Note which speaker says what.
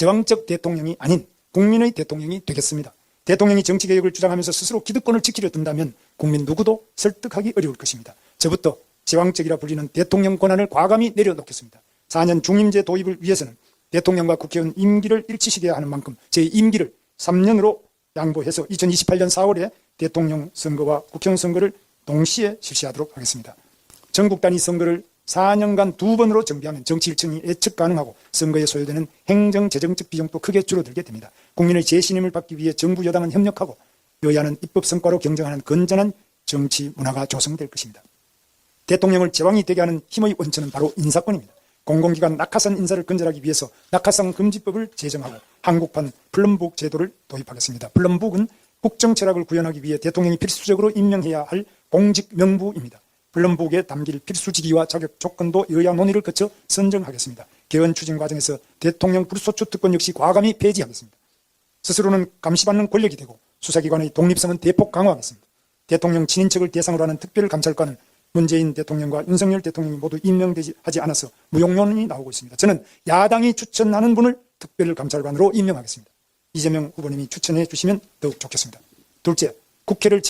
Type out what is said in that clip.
Speaker 1: 제왕적 대통령이 아닌 국민의 대통령이 되겠습니다. 대통령이 정치개혁을 주장하면서 스스로 기득권을 지키려 든다면 국민 누구도 설득하기 어려울 것입니다. 저부터 제왕적이라 불리는 대통령 권한을 과감히 내려놓겠습니다. 4년 중임제 도입을 위해서는 대통령과 국회의원 임기를 일치시켜야 하는 만큼 제 임기를 3년으로 양보해서 2028년 4월에 대통령 선거와 국회의원 선거를 동시에 실시하도록 하겠습니다. 전국 단위 선거를 4년간 두 번으로 정비하면 정치 일정이 예측 가능하고 선거에 소요되는 행정 재정적 비용도 크게 줄어들게 됩니다. 국민의 재신임을 받기 위해 정부 여당은 협력하고 여야는 입법 성과로 경쟁하는 건전한 정치 문화가 조성될 것입니다. 대통령을 제왕이 되게 하는 힘의 원천은 바로 인사권입니다. 공공기관 낙하산 인사를 근절하기 위해서 낙하산 금지법을 제정하고 한국판 플럼북 제도를 도입하겠습니다. 플럼북은 국정 철학을 구현하기 위해 대통령이 필수적으로 임명해야 할 공직 명부입니다. 플럼북에 담길 필수 직위와 자격 조건도 여야 논의를 거쳐 선정하겠습니다. 개헌 추진 과정에서 대통령 불소추 특권 역시 과감히 폐지하겠습니다. 스스로는 감시받는 권력이 되고 수사기관의 독립성은 대폭 강화하겠습니다. 대통령 친인척을 대상으로 하는 특별감찰관은 문재인 대통령과 윤석열 대통령이 모두 임명되지 하지 않아서 무용론이 나오고 있습니다. 저는 야당이 추천하는 분을 특별감찰관으로 임명하겠습니다. 이재명 후보님이 추천해 주시면 더욱 좋겠습니다. 둘째, 국회를